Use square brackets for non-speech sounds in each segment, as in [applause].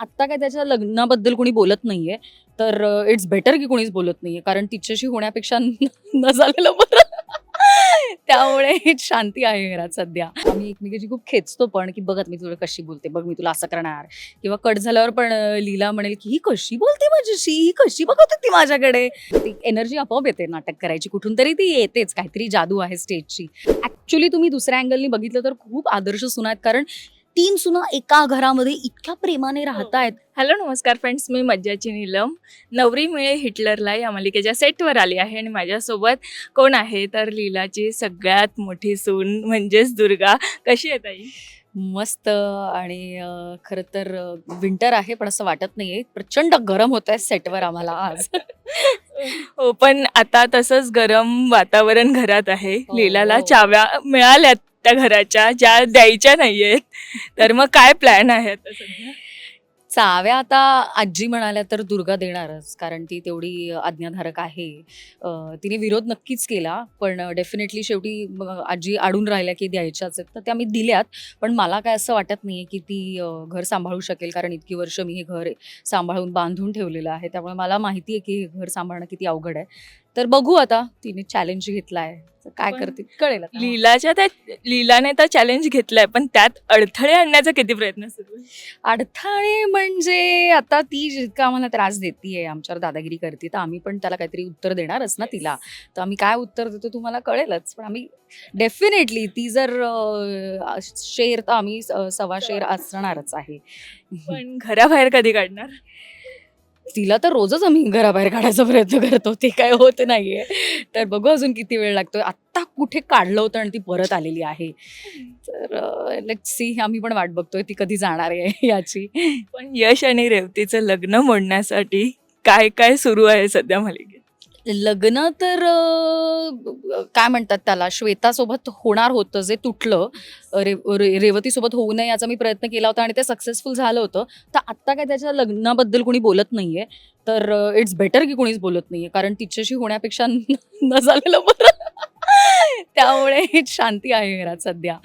आत्ता काय त्याच्या लग्नाबद्दल कोणी बोलत नाहीये तर इट्स बेटर की कोणीच बोलत नाहीये कारण तिच्याशी होण्यापेक्षा [laughs] न झालेलं बरं. त्यामुळे शांती आहे घरात सध्या. आम्ही एकमेकाची खूप खेचतो पण की बघत मी तुला कशी बोलते बघ मी तुला असं करणार. किंवा कट झाल्यावर पण लीला म्हणेल की ही कशी बोलते माझ्याशी? ही कशी बघत होती माझ्याकडे? ती एनर्जी आपोआप येते नाटक करायची. कुठून तरी ती येतेच. काहीतरी जादू आहे स्टेजची ऍक्च्युली तुम्ही दुसऱ्या अँगलनी बघितलं तर खूप आदर्श सुनात कारण तीन सुना एका घरामध्ये इतक्या प्रेमाने राहतायत. हॅलो नमस्कार फ्रेंड्स मी मज्जाची नीलम. नवरी मिळे हिटलरला या मालिकेच्या सेटवर आली आहे आणि माझ्यासोबत कोण आहे? तर लीलाची सगळ्यात मोठी सून म्हणजेच दुर्गा. कशी आहे ताई? मस्त आणि अं, खरं तर विंटर आहे पण असं वाटत नाहीये. प्रचंड गरम होत आहे सेटवर आम्हाला आज. हो पण आता तसंच गरम वातावरण घरात आहे. हो, लीलाला हो. चाव्या मिळाल्यात. त्या घराच्या ज्या द्यायच्या नाहीयेत तर मग काय प्लॅन आहे आता सध्या? चाव्या आता आजी म्हणाल्या तर दुर्गा देणारच कारण ती तेवढी आज्ञाधारक आहे. तिने विरोध नक्कीच केला पण डेफिनेटली शेवटी आजी आडून राहिल्या की द्यायच्याच आहेत. तर त्या मी दिल्यात पण मला काय असं वाटत नाही की ती घर सांभाळू शकेल कारण इतकी वर्ष मी हे घर सांभाळून बांधून ठेवलेलं आहे. त्यामुळे मला माहिती आहे की हे घर सांभाळणं किती अवघड आहे. तर बघू आता तिने चॅलेंज घेतला आहे तर काय पण करते? कळेल आता. लीलाच्या त्या लीलाने तर चॅलेंज घेतलाय पण त्यात अडथळे आणण्याचा किती प्रयत्न सुरू आहे? अडथळे म्हणजे आता ती जितका आम्हाला त्रास देते आमच्यावर दादागिरी करते तर आम्ही पण त्याला काहीतरी उत्तर देणारच ना तिला. तर आम्ही काय उत्तर देतो तुम्हाला कळेलच पण आम्ही डेफिनेटली ती जर अं, शेर तर आम्ही अं, सव्वा शेर. असणारच आहे. पण घराबाहेर कधी काढणार? तिला तर रोजच आम्ही घराबाहेर काढायचा प्रयत्न करतो ते काय होत नाहीये. तर बघू अजून किती वेळ लागतोय. आत्ता कुठे काढलं होतं आणि ती परत आलेली आहे. तर लेट सी आम्ही पण वाट बघतोय ती कधी जाणार आहे याची. पण यश आणि रेवतीचं लग्न मोडण्यासाठी काय काय सुरू आहे सध्या मालिकेत? लग्न तर काय म्हणतात त्याला श्वेतासोबत होणार होतं जे तुटलं. रे रे- रेवतीसोबत होऊ नये याचा मी प्रयत्न केला होता आणि ते सक्सेसफुल झालं होतं. तर आत्ता काय त्याच्या लग्नाबद्दल कोणी बोलत नाहीये. तर इट्स बेटर की कोणीच बोलत नाहीये. कारण तिच्याशी होण्यापेक्षा न न झालेलं बरं. त्यामुळे शांती आहे घरात सध्या.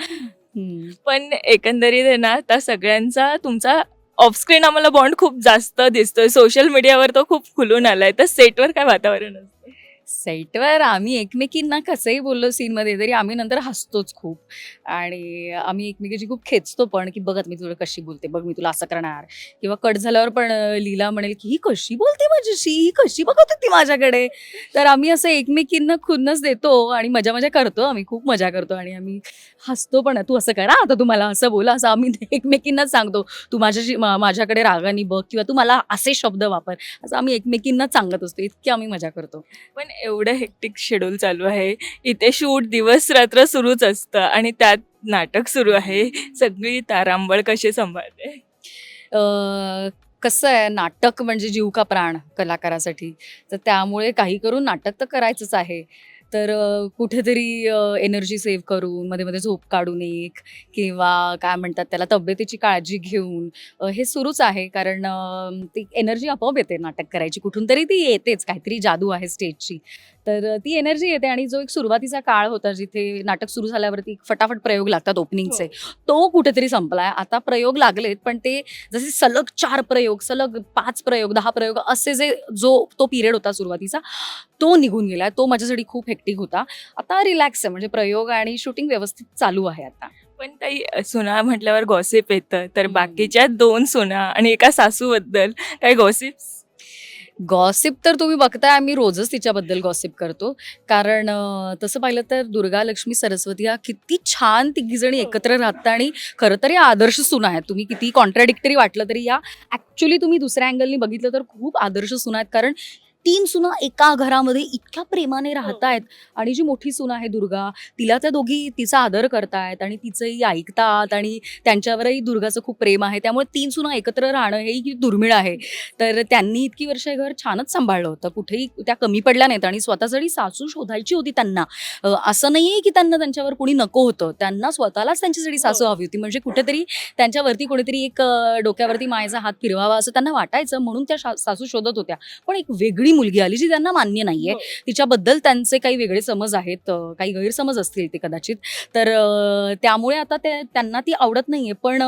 हम्म. पण एकंदरीत आहे ना त्या सगळ्यांचा तुमचा ऑफस्क्रीन आम्हाला बॉन्ड खूप जास्त दिसतोय. सोशल मीडियावर तो खूप खुलून आलाय. तर सेटवर काय वातावरण असतं? सेटवर आम्ही एकमेकींना कसंही बोललो सीनमध्ये तरी आम्ही नंतर हसतोच खूप. आणि आम्ही एकमेकीची खूप खेचतो पण की बघत मी तुला कशी बोलते बघ मी तुला असं करणार. किंवा कट झाल्यावर पण लीला म्हणेल की ही कशी बोलते माझ्याशी? ही कशी बघत होती माझ्याकडे? तर आम्ही असं एकमेकींना खुन्नस देतो आणि मजा मजा करतो. आम्ही खूप मजा करतो आणि आम्ही हसतो पण तू असं करा आता तू मला असं बोला असं आम्ही [laughs] एकमेकींनाच सांगतो. तू माझ्याशी माझ्याकडे रागाने बघ किंवा तू मला असे शब्द वापर असं आम्ही एकमेकींनाच सांगत असतो. इतकी आम्ही मजा करतो. पण एवढं हेक्टिक शेड्यूल चालू आहे. इथे शूट दिवस रात्र सुरूच असतं आणि त्यात नाटक सुरू आहे. सगळी तारांबळ कशी सांभाळते? कसं आहे नाटक म्हणजे जीव का प्राण कलाकारासाठी. तर त्यामुळे काही करून नाटक तर करायचंच आहे. तर कुठेतरी एनर्जी सेव्ह करून मध्ये मध्ये झोप काढून एक किंवा काय म्हणतात त्याला तब्येतीची काळजी घेऊन हे सुरूच आहे. कारण ती एनर्जी आपोआप येते नाटक करायची. कुठून तरी ती येतेच. काहीतरी जादू आहे स्टेजची तर ती एनर्जी येते आणि जो एक सुरुवातीचा काळ होता जिथे नाटक सुरू झाल्यावरती फटाफट प्रयोग लागतात ओपनिंगचे तो कुठेतरी संपलाय. आता प्रयोग लागलेत पण ते जसे सलग चार प्रयोग सलग पाच प्रयोग दहा प्रयोग असे जे जो तो पिरियड होता सुरुवातीचा तो निघून गेलाय. तो माझ्यासाठी खूप हेक्टिक होता. आता रिलॅक्स आहे म्हणजे प्रयोग आणि शूटिंग व्यवस्थित चालू आहे आता. पण ताई सुना म्हटल्यावर गॉसिप येतं. तर. बाकीच्या दोन सुना आणि एका सासूबद्दल काय गॉसिप गॉसिप तर तुम्ही बघताय आम्ही रोजच तिच्याबद्दल गॉसिप करतो. कारण तसं पाहिलं तर दुर्गा लक्ष्मी सरस्वती या किती छान तिघीजणी एकत्र राहतात आणि खरं तर या आदर्श सुना आहेत. तुम्ही किती कॉन्ट्राडिक्टरी वाटलं तरी या. ॲक्च्युली तुम्ही दुसऱ्या अँगलनी बघितलं तर खूप आदर्श सुना आहेत. कारण तीन सुना एका घरामध्ये इतक्या प्रेमाने राहतायत. आणि जी मोठी सून आहे दुर्गा तिला त्या दोघी तिचा आदर करतायत आणि तिचंही ऐकतात आणि त्यांच्यावरही दुर्गाचं खूप प्रेम आहे. त्यामुळे तीन सुना एकत्र राहणं हेही किती दुर्मिळ आहे. तर त्यांनी इतकी वर्ष हे घर छानच सांभाळलं होतं. कुठेही त्या कमी पडल्या नाहीत आणि स्वतःसाठी सासू शोधायची होती त्यांना. असं नाही आहे की त्यांना त्यांच्यावर कोणी नको होतं. त्यांना स्वतःलाच त्यांच्यासाठी सासू हो. हवी होती. म्हणजे कुठेतरी त्यांच्यावरती कोणीतरी एक डोक्यावरती मायेचा हात फिरवावा असं त्यांना वाटायचं. म्हणून त्या सासू शोधत होत्या. पण एक वेगळी मुलगी आली जी त्यांना मान्य नाहीये. हो. तिच्याबद्दल त्यांचे काही वेगळे समज आहेत काही गैरसमज असतील ते कदाचित. तर त्यामुळे आता ते त्यांना ती आवडत नाहीये. पण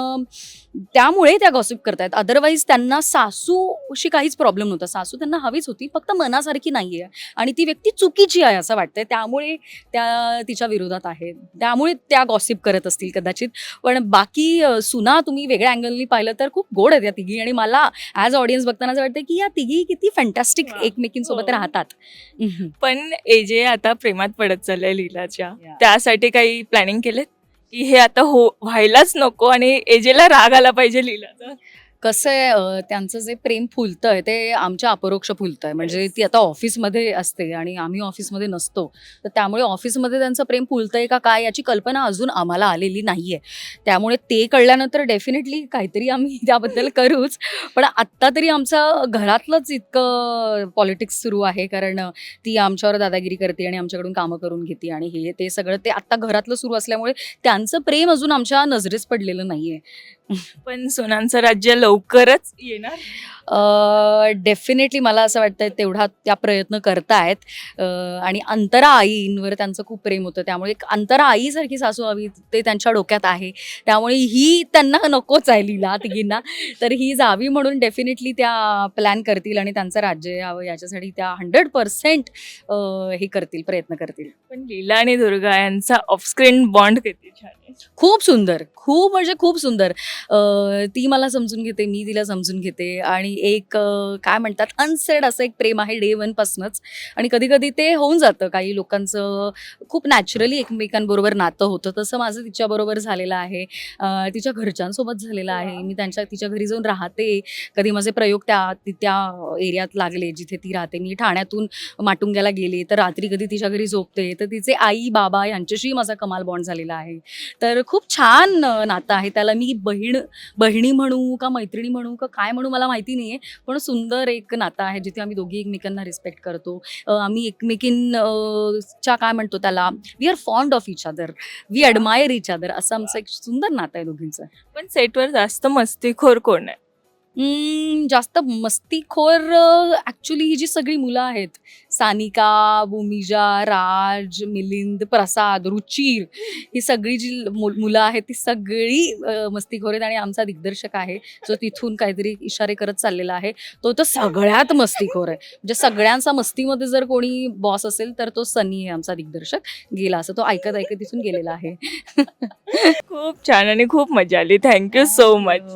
त्यामुळे त्या गॉसिप करतायत. अदरवाईज त्यांना सासूशी काहीच प्रॉब्लेम नव्हता. सासू त्यांना हवीच होती फक्त मनासारखी नाहीये. आणि ती व्यक्ती चुकीची आहे असं वाटतंय. त्यामुळे त्या तिच्या विरोधात आहे. त्यामुळे त्या गॉसिप करत असतील कदाचित. पण बाकी सुना तुम्ही वेगळ्या अँगलनी पाहिलं तर खूप गोड आहेत या तिघी. आणि मला ॲज ऑडियन्स बघताना असं वाटतं की या तिघी किती फॅन्टॅस्टिक वा. एकमेकींसोबत हो. राहतात. पण एजे आता प्रेमात पडत चाललंय लीलाच्या Yeah. त्यासाठी काही प्लॅनिंग केलेत की हे आता हो व्हायलाच नको आणि एजेला राग आला पाहिजे लीलाचा कसं आहे त्यांचं जे प्रेम फुलतंय ते आमच्या अपरोक्ष फुलतंय. म्हणजे ती आता ऑफिसमध्ये असते आणि आम्ही ऑफिसमध्ये नसतो. तर त्यामुळे ऑफिसमध्ये त्यांचं प्रेम फुलतंय का काय याची कल्पना अजून आम्हाला आलेली नाहीये. त्यामुळे ते कळल्यानंतर डेफिनेटली काहीतरी आम्ही [laughs] त्याबद्दल करूच. पण आत्ता तरी आमचं घरातलंच इतकं पॉलिटिक्स सुरू आहे. कारण ती आमच्यावर दादागिरी करते आणि आमच्याकडून कामं करून घेते आणि हे ते सगळं ते आत्ता घरातलं सुरू असल्यामुळे त्यांचं प्रेम अजून आमच्या नजरेस पडलेलं नाहीये. पण सोनांचं राज्य लवकरच येणार. डेफिनेटली मला असं वाटतं तेवढा त्या प्रयत्न करतायत. आणि अंतरा आईंवर त्यांचं खूप प्रेम होतं. त्यामुळे एक अंतरा आईसारखी सासू हवी ते त्यांच्या डोक्यात आहे. त्यामुळे ही त्यांना नकोच आहे लीला तिघींना. तर ही जावी म्हणून डेफिनेटली त्या प्लॅन करतील आणि त्यांचं राज्य यावं याच्यासाठी त्या हंड्रेड पर्सेंट हे करतील प्रयत्न करतील. पण लीला आणि दुर्गा यांचा ऑफस्क्रीन बॉन्ड किती छान खूप सुंदर. खूप म्हणजे खूप सुंदर. ती मला समजून घेते मी तिला समजून घेते आणि एक काय म्हणतात अनसेड असं एक प्रेम आहे डे वनपासूनच आणि कधी कधी ते होऊन जातं काही लोकांचं. खूप नॅचरली एकमेकांबरोबर नातं होतं. तसं माझं तिच्याबरोबर झालेलं आहे. तिच्या घरच्यांसोबत झालेलं आहे. मी त्यांच्या तिच्या घरी जाऊन राहते. कधी माझे प्रयोग त्या त्या एरियात लागले जिथे ती राहते. मी ठाण्यातून माटुंग्याला गेले तर रात्री कधी तिच्या घरी झोपते. तर तिचे आई बाबा यांच्याशी माझा कमाल बॉन्ड झालेला आहे. तर खूप छान नातं आहे. त्याला मी बहीण बहिणी म्हणू का मैत्रिणी म्हणू का काय म्हणू मला माहिती नाही. आहे पण सुंदर एक नातं आहे जिथे आम्ही दोघी एकमेकांना रिस्पेक्ट करतो. आम्ही एकमेकीन च्या काय म्हणतो त्याला we are fond of each other we admire each other असं आमचं एक सुंदर नातं आहे दोघींचं. पण सेटवर जास्त मस्तीखोर कोण आहे? जास्त मस्तीखोर ॲक्च्युली ही जी सगळी मुलं आहेत सानिका भूमिजा राज मिलिंद प्रसाद रुचिर ही सगळी जी मुलं आहेत ती सगळी मस्तीखोर आहेत आणि आमचा दिग्दर्शक आहे जो तिथून काहीतरी इशारे करत चाललेला आहे. तो तर सगळ्यात मस्तीखोर आहे. म्हणजे सगळ्यांचा मस्तीमध्ये जर कोणी बॉस असेल तर तो सनी आहे आमचा दिग्दर्शक. गेला असं तो ऐकत ऐकत तिथून गेलेला आहे. खूप छान आणि खूप मजा आली. Thank you so much